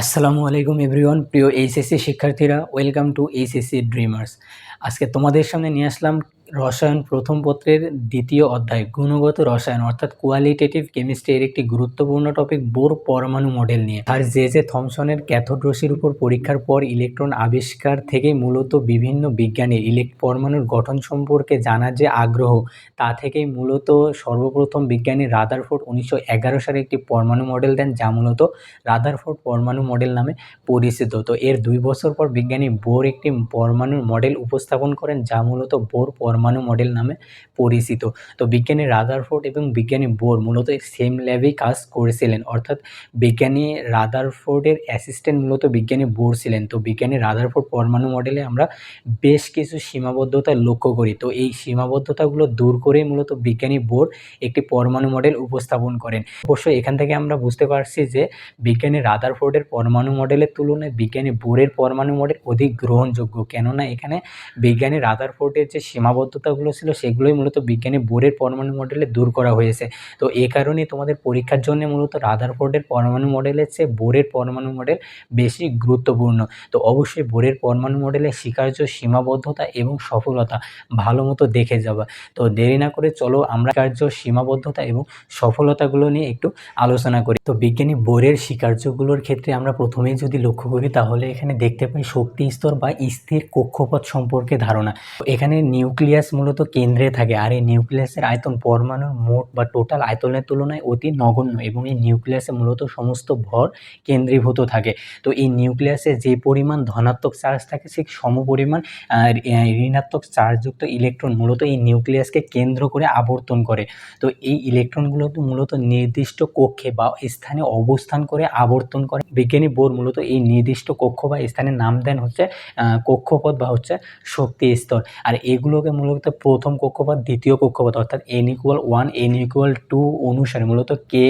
আসসালামু আলাইকুম এভরিওয়ান, প্রিয় এইচএসসি শিক্ষার্থীরা, ওয়েলকাম টু এইচএসসি ড্রিমার্স। আজকে তোমাদের সামনে নিয়ে আসলাম রসায়ন প্রথম পত্রের দ্বিতীয় অধ্যায়, গুণগত রসায়ন অর্থাৎ কোয়ালিটেটিভ কেমিস্ট্রি এর একটি গুরুত্বপূর্ণ টপিক বোর পরমাণু মডেল নিয়ে। আর যে যে থমসনের ক্যাথোড রশ্মির উপর পরীক্ষার পর ইলেকট্রন আবিষ্কার থেকে মূলত বিভিন্ন বিজ্ঞানীর ইলেক পরমাণুর গঠন সম্পর্কে জানার যে আগ্রহ, তা থেকেই মূলত সর্বপ্রথম বিজ্ঞানী রাদারফোর্ড উনিশশো এগারো সালে একটি পরমাণু মডেল দেন, যা মূলত রাদারফোর্ড পরমাণু মডেল নামে পরিচিত। তো এর দুই বছর পর বিজ্ঞানী বোর একটি পরমাণুর মডেল উপস্থাপন করেন, যা মূলত বোর পরমাণু মডেল নামে পরিচিত। তো বিজ্ঞানী রাদারফোর্ড এবং বিজ্ঞানী বোর মূলত সেম ল্যাবেই কাজ করেছিলেন। অর্থাৎ বিজ্ঞানী রাদারফোর্ডের অ্যাসিস্ট্যান্ট মূলত বিজ্ঞানী বোর ছিলেন। তো বিজ্ঞানী রাদারফোর্ড পরমাণু মডেলে আমরা বেশ কিছু সীমাবদ্ধতা লক্ষ্য করি। তো এই সীমাবদ্ধতাগুলো দূর করে মূলত বিজ্ঞানী বোর একটি পরমাণু মডেল উপস্থাপন করেন। অবশ্যই এখান থেকে আমরা বুঝতে পারছি যে বিজ্ঞানী রাদারফোর্ডের পরমাণু মডেলের তুলনায় বিজ্ঞানী বোরের পরমাণু মডেল অধিক গ্রহণযোগ্য। কেননা এখানে বিজ্ঞানী রাদারফোর্ডের যে সীমাবদ্ধতাগুলো ছিল সেগুলোই মূলত বিজ্ঞানী বোরের পরমাণু মডেলে দূর করা হয়েছে। তো এ কারণে তোমাদের পরীক্ষার জন্য মূলত রাদারফোর্ডের পরমাণু মডেলের চেয়ে বোরের পরমাণু মডেল বেশি গুরুত্বপূর্ণ। তো অবশ্যই বোরের পরমাণু মডেলের স্বীকার্য সীমাবদ্ধতা এবং সফলতা ভালো মতো দেখে যাবা। তো দেরি না করে চলো আমরা কার্য সীমাবদ্ধতা এবং সফলতাগুলো নিয়ে একটু আলোচনা করি। তো বিজ্ঞানী বোরের স্বীকার্যগুলোর ক্ষেত্রে আমরা প্রথমেই যদি লক্ষ্য করি তাহলে এখানে দেখতে পাই শক্তি স্তর বা স্থির কক্ষপথ সম্পর্কে ধারণা। এখানে নিউক্লিয়াস মূলত কেন্দ্রে থাকে আর এই নিউক্লিয়াসের আয়তন পরমাণুর মোট বা টোটাল আয়তনের তুলনায় অতি নগণ্য এবং এই নিউক্লিয়াসে মূলত সমস্ত ভর কেন্দ্রীভূত থাকে। তো এই নিউক্লিয়াসে যে পরিমাণ ধনাত্মক চার্জ থাকে ঠিক সমপরিমাণ ঋণাত্মক চার্জযুক্ত ইলেকট্রন মূলত এই নিউক্লিয়াসকে কেন্দ্র করে আবর্তন করে। তো এই ইলেকট্রনগুলো মূলত নির্দিষ্ট কক্ষে বা স্থানে অবস্থান করে আবর্তন করে। বিজ্ঞানী বোর মূলত এই নির্দিষ্ট কক্ষ বা স্থানের নাম দেন হচ্ছে কক্ষপথ বা হচ্ছে শক্তি স্তর আর এগুলোকে মূলত প্রথম কক্ষপথ, দ্বিতীয় কক্ষপথ, অর্থাৎ N equal one N equal two অনুসারে মূলত কে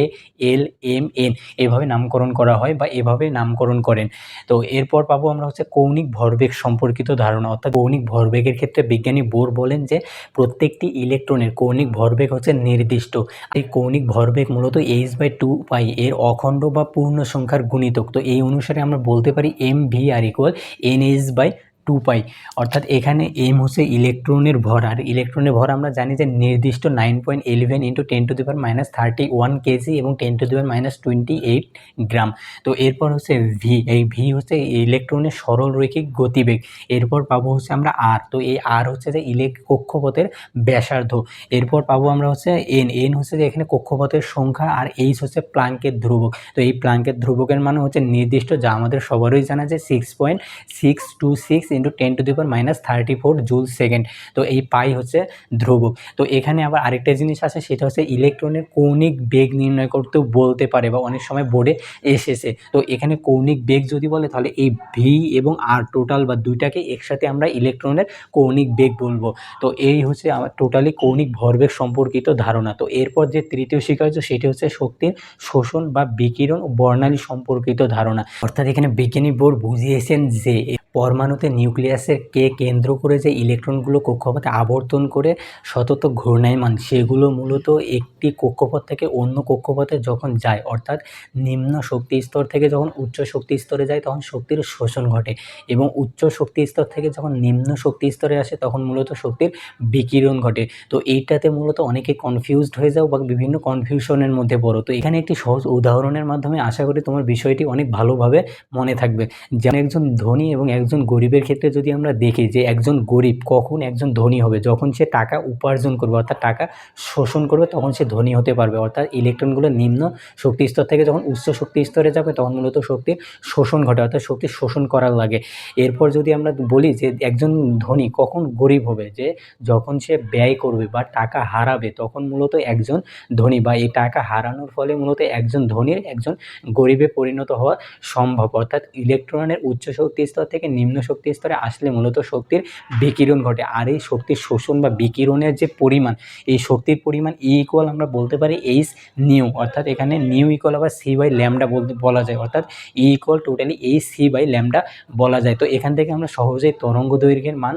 এল এম এন এভাবে নামকরণ করা হয় বা এভাবে নামকরণ করেন। তো এরপর পাবো আমরা হচ্ছে কৌণিক ভরবেগ সম্পর্কিত ধারণা, অর্থাৎ কৌণিক ভরবেগের ক্ষেত্রে বিজ্ঞানী বোর বলেন যে প্রত্যেকটি ইলেকট্রনের কৌণিক ভরবেগ হচ্ছে নির্দিষ্ট। এই কৌণিক ভরবেগ মূলত এইচ বাই টু পাই এর অখণ্ড বা পূর্ণ সংখ্যার গুণিতক। তো এই অনুসারে আমরা বলতে পারি M V R equal N H by two pi অর্থাৎ এখানে এম হচ্ছে ইলেকট্রনের ভর, আর ইলেকট্রনের ভর আমরা জানি যে নির্দিষ্ট nine point eleven into ten to the power minus thirty one KG এবং ten to the power minus twenty eight gram তো এরপর হচ্ছে ভি এই ভি হচ্ছে ইলেকট্রনের সরল রৈখিক গতিবেগ। এরপর পাবো হচ্ছে আমরা আর তো এই আর হচ্ছে যে ইলেক কক্ষপথের ব্যাসার্ধ। এরপর পাবো আমরা হচ্ছে এন এন হচ্ছে যে এখানে কক্ষপথের সংখ্যা আর এইচ হচ্ছে প্লাঙ্কের ধ্রুবক। তো এই প্লাঙ্কের ধ্রুবকের মানে হচ্ছে নির্দিষ্ট, যা আমাদের সবারই জানা যে six point six two six into ten to the power minus thirty four joule second তো এই পাই হচ্ছে ধ্রুবক। তো এখানে আবার আরেকটা জিনিস আছে, সেটা হচ্ছে ইলেকট্রনের কৌণিক বেগ নির্ণয় করতেও বলতে পারে বা অনেক সময় বোর্ডে এসেছে। তো এখানে কৌণিক বেগ যদি বলে, তাহলে এই ভি এবং আর টোটাল বা দুইটাকে একসাথে আমরা ইলেকট্রনের কৌণিক বেগ বলব। তো এই হচ্ছে আমার টোটালি কৌণিক ভরবেগ সম্পর্কিত ধারণা। তো এরপর যে তৃতীয় স্বীকার্য সেটি হচ্ছে শক্তির শোষণ বা বিকিরণ বর্ণালী সম্পর্কিত ধারণা। অর্থাৎ এখানে বিজ্ঞানী বোর্ড বুঝিয়েছেন যে পরমাণুতে নিউক্লিয়াসের কে কেন্দ্র করে যে ইলেকট্রনগুলো কক্ষপথে আবর্তন করে সতত ঘূর্ণায়মান, সেগুলো মূলত একটি কক্ষপথ থেকে অন্য কক্ষপথে যখন যায়, অর্থাৎ নিম্ন শক্তি স্তর থেকে যখন উচ্চ শক্তি স্তরে যায়, তখন শক্তির শোষণ ঘটে এবং উচ্চ শক্তি স্তর থেকে যখন নিম্ন শক্তি স্তরে আসে, তখন মূলত শক্তির বিকিরণ ঘটে। তো এইটাতে মূলত অনেকে কনফিউজড হয়ে যাও বা বিভিন্ন কনফিউশনের মধ্যে পড়ো। তো এখানে একটি সহজ উদাহরণের মাধ্যমে আশা করি তোমার বিষয়টি অনেক ভালোভাবে মনে থাকবে। যেমন একজন ধনী এবং একজন গরিবের ক্ষেত্রে যদি আমরা দেখি যে একজন গরিব কখন একজন ধনী হবে, যখন সে টাকা উপার্জন করবে, অর্থাৎ টাকা শোষণ করবে, তখন সে ধনী হতে পারবে। অর্থাৎ ইলেকট্রনগুলো নিম্ন শক্তি স্তর থেকে যখন উচ্চ শক্তি স্তরে যাবে, তখন মূলত শক্তির শোষণ ঘটে, অর্থাৎ শক্তি শোষণ করার লাগে। এরপর যদি আমরা বলি যে একজন ধনী কখন গরিব হবে, যে যখন সে ব্যয় করবে বা টাকা হারাবে, তখন মূলত একজন ধনী বা এই টাকা হারানোর ফলে মূলত একজন ধনীর একজন গরিবে পরিণত হওয়া সম্ভব। অর্থাৎ ইলেকট্রনের উচ্চ শক্তি স্তর থেকে নিম্ন শক্তি স্তরে আসলে মূলত শক্তির বিকিরণ ঘটে। আর এই শক্তির শোষণ বা বিকিরণের যে পরিমাণ, এই শক্তির পরিমাণ ই ইকুয়াল আমরা বলতে পারি এইচ নিউ অর্থাৎ এখানে নিউ ইকুয়াল আবার সি বাই ল্যামডা বলতে, বলা যায়। অর্থাৎ E equal totally H C by lambda বলা যায়। তো এখান থেকে আমরা সহজেই তরঙ্গ দৈর্ঘ্যের মান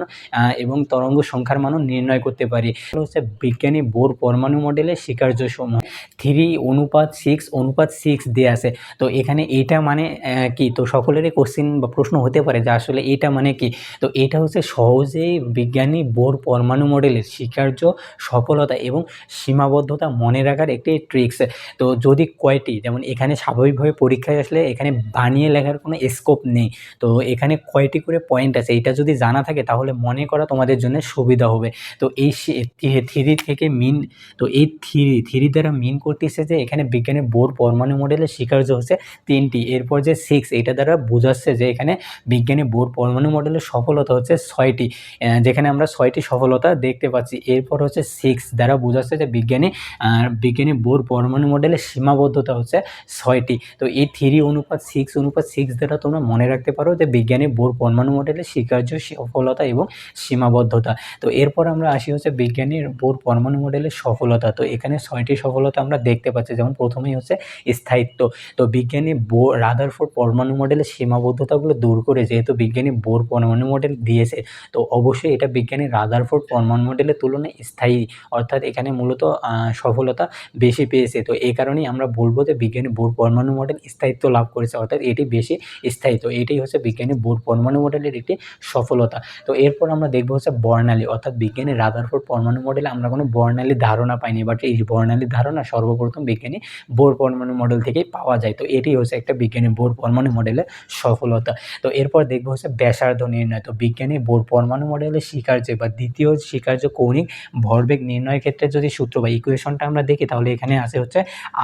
এবং তরঙ্গ সংখ্যার মানও নির্ণয় করতে পারি। হচ্ছে বিজ্ঞানী বোর পরমাণু মডেলের স্বীকার্য সময়। থ্রি অনুপাত সিক্স অনুপাত সিক্স দিয়ে আছে। তো এখানে এইটা মানে কি? তো সকলেরই কোশ্চিন বা প্রশ্ন হতে পারে যে আসলে এইটা মানে কি? তো এটা হচ্ছে সহজেই বিজ্ঞানী বোর পরমাণু মডেলের স্বীকার্য সফলতা এবং সীমাবদ্ধতা মনে রাখার একটি ট্রিক্স তো যদি কয়টি? যেমন এখানে স্বাভাবিকভাবে পরীক্ষায় আসলে এখানে বানিয়ে লেখার কোনো স্কোপ নেই। তো এখানে কয়টি করে পয়েন্ট আছে? এটা যদি জানা থাকে তাহলে মনে করা তোমাদের জন্য সুবিধা হবে। তো এই থ্রি থেকে মিন তো এই থ্রি থ্রি দ্বারা মিন করতেছে যে এখানে বিজ্ঞানের বোর পরমাণু মডেলের স্বীকার্য হচ্ছে তিনটি। এরপর যে সিক্স এটা দ্বারা বোঝাচ্ছে যে এখানে বিজ্ঞানী বোর পরমাণু মডেলের সফলতা হচ্ছে ছয়টি যেখানে আমরা ছয়টি সফলতা দেখতে পাচ্ছি। এরপর হচ্ছে সিক্স দ্বারা বোঝাচ্ছে যে বিজ্ঞানী বিজ্ঞানী বোর পরমাণু মডেলের সীমাবদ্ধতা হচ্ছে ছয়টি। তো এই থ্রি অনুপাত সিক্স অনুপাত সিক্স দ্বারা তোমরা মনে রাখতে পারো যে বিজ্ঞানী বোর পরমাণু মডেলের স্বীকার্য সফলতা এবং সীমাবদ্ধতা। তো এরপর আমরা আসি হচ্ছে বিজ্ঞানীর বোর পরমাণু মডেলের সফলতা। তো এখানে ছয়টি সফলতা আমরা দেখতে পাচ্ছি, যেমন প্রথমেই হচ্ছে স্থায়িত্ব। তো বিজ্ঞানী বো রাদারফোর্ড পরমাণু মডেলের সীমাবদ্ধতাগুলো দূর করে যেহেতু বিজ্ঞানী বোর পরমাণু মডেল দিয়েছে। তো অবশ্যই এটা বিজ্ঞানী রাদারফোর্ড পরমাণু মডেলের তুলনায় স্থায়ী, অর্থাৎ এখানে মূলত সফলতা বেশি পেয়েছে। তো এই কারণেই আমরা বলব যে বিজ্ঞানী বোর পরমাণু মডেল স্থায়িত্ব লাভ করেছে, অর্থাৎ এটি বেশি স্থায়ী। তো এটাই হচ্ছে বিজ্ঞানী বোর পরমাণু মডেলের একটি সফলতা। তো এরপর আমরা দেখব হচ্ছে বর্ণালী, অর্থাৎ বিজ্ঞানী রাদারফোর্ড পরমাণু মডেলে আমরা কোনো বর্ণালী ধারণা পাইনি, বাট এই বর্ণালী ধারণা সর্বপ্রথম বিজ্ঞানী বোর পরমাণু মডেল থেকেই পাওয়া যায়। তো এটি হচ্ছে একটা বিজ্ঞানী বোর পরমাণু মডেলের সফলতা। তো এরপর দেখব হচ্ছে ব্যাসার্ধ নির্ণয়। তো বিজ্ঞানী বোর পরমাণু মডেলের স্বীকার্য বা দ্বিতীয় স্বীকার্য কৌণিক ভরবেগ নির্ণয়ের ক্ষেত্রে যদি সূত্র বা ইকুয়েশনটা আমরা দেখি, তাহলে এখানে আছে হচ্ছে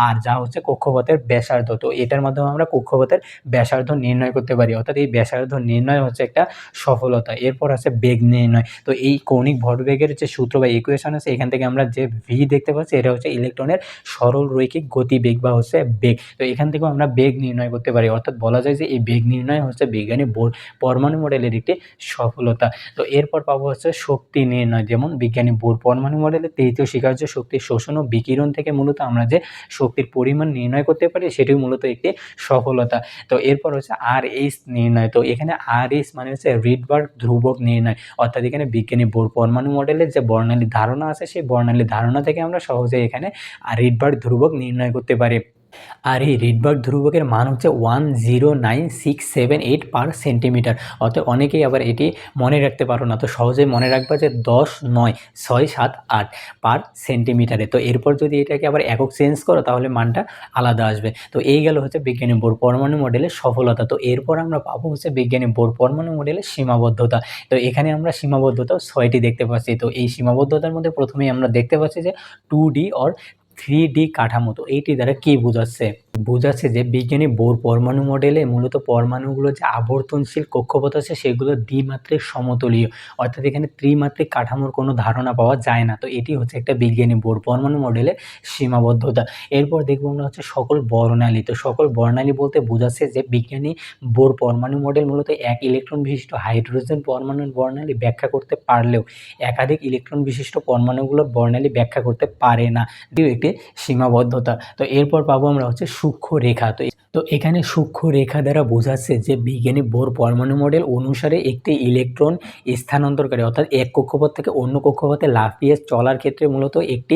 আর যা হচ্ছে কক্ষপথের ব্যাসার্ধ। তো এটার মাধ্যমে আমরা কক্ষপথের ব্যাসার্ধ নির্ণয় করতে পারি। অর্থাৎ এই ব্যাসার্ধ নির্ণয় হচ্ছে একটা সফলতা। এরপর আছে বেগ নির্ণয়। তো এই কৌণিক ভরবেগের যে সূত্র বা ইকুয়েশন আছে, এখান থেকে আমরা যে ভি দেখতে পাচ্ছি, এটা হচ্ছে ইলেকট্রনের সরল রৈখিক গতিবেগ বা হচ্ছে বেগ। তো এখান থেকেও আমরা বেগ নির্ণয় করতে পারি। অর্থাৎ বলা যায় যে এই বেগ নির্ণয় হচ্ছে বিজ্ঞানী বোর পরমাণু মডেলের একটি সফলতা। তো এরপর পাবো হচ্ছে শক্তি নির্ণয়। যেমন বিজ্ঞানী বোর, পরমাণু মডেলের তৃতীয় স্বীকার্য শক্তির শোষণ ও বিকিরণ থেকে মূলত আমরা যে শক্তির পরিমাণ নির্ণয় করতে পারি সেটি মূলত একটি সফলতা। তো এরপর হচ্ছে আর এইচ নির্ণয়। তো এখানে আর এইচ মানে হচ্ছে রিডবার্গ ধ্রুবক নির্ণয়। অর্থাৎ এখানে বিজ্ঞানী বোর, পরমাণু মডেলের যে বর্ণালী ধারণা আছে, সেই বর্ণালী ধারণা থেকে আমরা সহজে এখানে রিডবার্গ ধ্রুবক নির্ণয় করতে পারি। আর এই রিডবার্গ ধ্রুবকের মান হচ্ছে one zero nine six seven eight per centimetre. অর্থাৎ অনেকেই আবার এটি মনে রাখতে পারো না, তো সহজেই মনে রাখবা যে দশ, নয়, ছয়, সাত, আট পার সেন্টিমিটারে। তো এরপর যদি এটাকে আবার একক চেঞ্জ করো, তাহলে মানটা আলাদা আসবে। তো এই গেল হচ্ছে বিজ্ঞানী বোর পরমাণু মডেলের সফলতা। তো এরপর আমরা পাবো হচ্ছে বিজ্ঞানী বোর পরমাণু মডেলের সীমাবদ্ধতা। তো এখানে আমরা সীমাবদ্ধতা ছয়টি দেখতে পাচ্ছি। তো এই সীমাবদ্ধতার মধ্যে প্রথমেই আমরা দেখতে পাচ্ছি যে two D or three D কাঠামো। তো এইটি দ্বারা কী বোঝাচ্ছে? বোঝাচ্ছে যে বিজ্ঞানী বোর পরমাণু মডেলে মূলত পরমাণুগুলো যে আবর্তনশীল কক্ষপথ আছে, সেগুলো দ্বিমাত্রিক সমতলীয়। অর্থাৎ এখানে ত্রিমাত্রিক কাঠামোর কোনো ধারণা পাওয়া যায় না। তো এটি হচ্ছে একটা বিজ্ঞানী বোর পরমাণু মডেলের সীমাবদ্ধতা। এরপর দেখব আমরা হচ্ছে সকল বর্ণালী। তো সকল বর্ণালী বলতে বোঝাচ্ছে যে বিজ্ঞানী বোর পরমাণু মডেল মূলত এক ইলেকট্রন বিশিষ্ট হাইড্রোজেন পরমাণুর বর্ণালী ব্যাখ্যা করতে পারলেও একাধিক ইলেকট্রন বিশিষ্ট পরমাণুগুলোর বর্ণালী ব্যাখ্যা করতে পারে না। একটি সীমাবদ্ধতা। তো এরপর পাবো আমরা হচ্ছে সূক্ষ্ম রেখা। তো তো এখানে সূক্ষ্ম রেখা দ্বারা বোঝাচ্ছে যে বিজ্ঞানী বোর পরমাণু মডেল অনুসারে একটি ইলেকট্রন স্থানান্তরকারী অর্থাৎ এক কক্ষপথ থেকে অন্য কক্ষপথে লাফিয়ে চলার ক্ষেত্রে মূলত একটি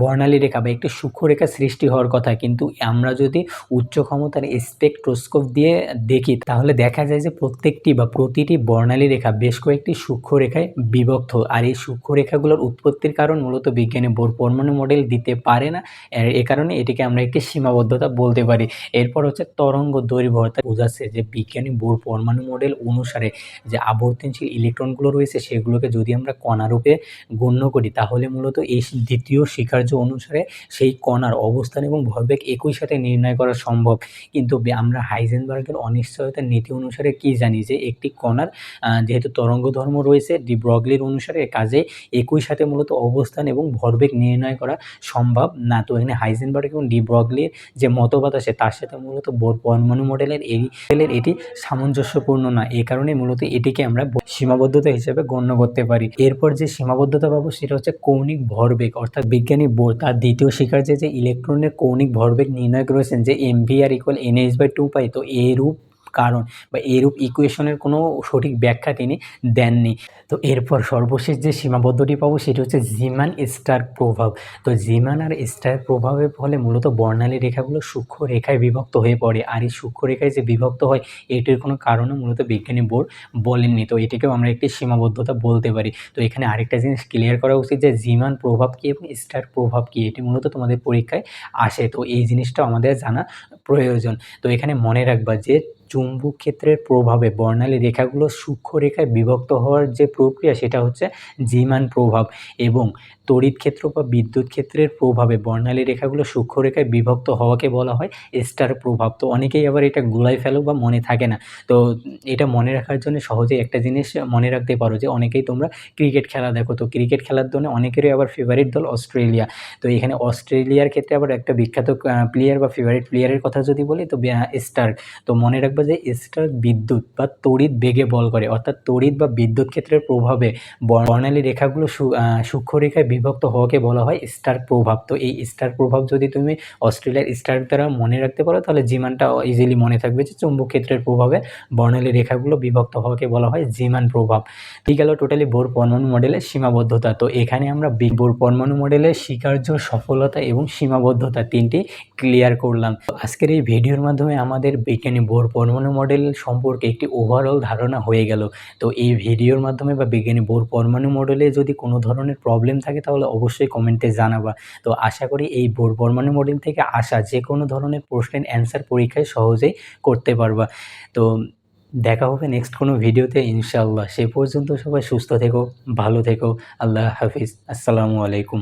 বর্ণালী রেখা বা একটি সূক্ষ্ম রেখা সৃষ্টি হওয়ার কথা। কিন্তু আমরা যদি উচ্চ ক্ষমতার স্পেকট্রোস্কোপ দিয়ে দেখি, তাহলে দেখা যায় যে প্রত্যেকটি বা প্রতিটি বর্ণালী রেখা বেশ কয়েকটি সূক্ষ্ম রেখায় বিভক্ত। আর এই সূক্ষ্ম রেখাগুলোর উৎপত্তির কারণ মূলত বিজ্ঞানী বোর পরমাণু মডেল দিতে পারে না। এ কারণে এটিকে আমরা একটি সীমাবদ্ধতা বলতে পারি। এরপর হচ্ছে তরঙ্গ দৈর্ঘ্য অর্থাৎ বোঝাচ্ছে যে বিজ্ঞানী বোর পরমাণু মডেল অনুসারে যে আবর্তনশীল ইলেকট্রনগুলো রয়েছে সেগুলোকে যদি আমরা কণারূপে গণ্য করি, তাহলে মূলত এই দ্বিতীয় স্বীকার্য অনুসারে সেই কণার অবস্থান এবং ভরবেগ একই সাথে নির্ণয় করা সম্ভব। কিন্তু আমরা হাইজেনবার্গের অনিশ্চয়তার নীতি অনুসারে কি জানি যে একটি কণার যেহেতু তরঙ্গ ধর্ম রয়েছে, ডি ব্রগলির অনুসারে কাজে একই সাথে মূলত অবস্থান এবং ভরবেগ নির্ণয় করা সম্ভব না। তো এখানে হাইজেনবার্গ এবং ডি ব্রগলির যে মতবাদ আছে, তার সাথে মূলত পরমাণু মডেলের এই মডেলের এটি সামঞ্জস্যপূর্ণ না এই কারণে মূলত এটিকে আমরা সীমাবদ্ধতা হিসেবে গণ্য করতে পারি। এরপর যে সীমাবদ্ধতা পাবো সেটা হচ্ছে কৌণিক ভরবেগ, অর্থাৎ বিজ্ঞানী বোর তার দ্বিতীয় শিকার যে ইলেকট্রনের কৌণিক ভরবেগ নির্ণয় করেছেন যে M V R equal N H by two pi তো এরূপ কারণ বা এরূপ ইকুয়েশনের কোনো সঠিক ব্যাখ্যা তিনি দেননি। তো এরপর সর্বশেষ যে সীমাবদ্ধটি পাবো সেটি হচ্ছে জিমান স্টার প্রভাব। তো জিমান আর স্টার প্রভাবের ফলে মূলত বর্ণালী রেখাগুলো সূক্ষ্ম রেখায় বিভক্ত হয়ে পড়ে আর এই সূক্ষ্ম রেখায় যে বিভক্ত হয় এটির কোনো কারণও মূলত বিজ্ঞানী বোর্ড বলেননি। তো এটিকেও আমরা একটি সীমাবদ্ধতা বলতে পারি। তো এখানে আরেকটা জিনিস ক্লিয়ার করা উচিত যে জিমান প্রভাব কী এবং স্টার প্রভাব কী, এটি মূলত তোমাদের পরীক্ষায় আসে। তো এই জিনিসটা আমাদের জানা প্রয়োজন। তো এখানে মনে রাখবা যে চুম্বক ক্ষেত্রের প্রভাবে বর্ণালী রেখাগুলো সূক্ষ্ম রেখায় বিভক্ত হওয়ার যে প্রক্রিয়া, সেটা হচ্ছে জিমান প্রভাব এবং তড়িৎ ক্ষেত্র বা বিদ্যুৎ ক্ষেত্রের প্রভাবে বর্ণালী রেখাগুলো সূক্ষ্ম রেখায় বিভক্ত হওয়াকে বলা হয় স্টার প্রভাব। তো অনেকেই আবার এটা গুলাই ফেলো বা মনে থাকে না। তো এটা মনে রাখার জন্য সহজেই একটা জিনিস মনে রাখতে পারো যে অনেকেই তোমরা ক্রিকেট খেলা দেখো। তো ক্রিকেট খেলার জন্য অনেকেরই আবার ফেভারিট দল অস্ট্রেলিয়া। তো এখানে অস্ট্রেলিয়ার ক্ষেত্রে আবার একটা বিখ্যাত প্লেয়ার বা ফেভারিট প্লেয়ারের কথা যদি বলি, তো স্টার্ক তো মনে রাখবে যে স্টার্ক বিদ্যুৎ বা তড়িৎ বেগে বল করে। অর্থাৎ তড়িৎ বা বিদ্যুৎ ক্ষেত্রের প্রভাবে বর্ণালী রেখাগুলো সূক্ষ্ম রেখায় বিভক্ত হওয়াকে বলা হয় স্টার প্রভাব। তো এই স্টার প্রভাব যদি তুমি অস্ট্রেলিয়ার স্টার দ্বারা মনে রাখতে পারো, তাহলে জিমানটা ইজিলি মনে থাকবে যে চুম্বক ক্ষেত্রের প্রভাবে বর্ণালী রেখাগুলো বিভক্ত হওয়াকে বলা হয় জিমান প্রভাব। ঠিক গেল টোটালি বোর পরমাণু মডেলের সীমাবদ্ধতা। তো এখানে আমরা বোর পরমাণু মডেলের স্বীকার্য সফলতা এবং সীমাবদ্ধতা তিনটি ক্লিয়ার করলাম। আজকের এই ভিডিওর মাধ্যমে আমাদের বিজ্ঞানী বোর পরমাণু মডেল সম্পর্কে একটি ওভারঅল ধারণা হয়ে গেল। তো এই ভিডিওর মাধ্যমে বা বিজ্ঞানী বোর পরমাণু মডেলে যদি কোনো ধরনের প্রবলেম থাকে তাহলে অবশ্যই কমেন্টে জানাবা। তো আশা করি এই বোর পরমাণু মডেল থেকে আসা যে কোনো ধরনের প্রশ্নের অ্যান্সার পরীক্ষায় সহজেই করতে পারবা। তো দেখা হবে নেক্সট কোনো ভিডিওতে, ইনশাআল্লাহ। সে পর্যন্ত সবাই সুস্থ থেকো, ভালো থেকো। আল্লাহ হাফিজ। আসসালামু আলাইকুম।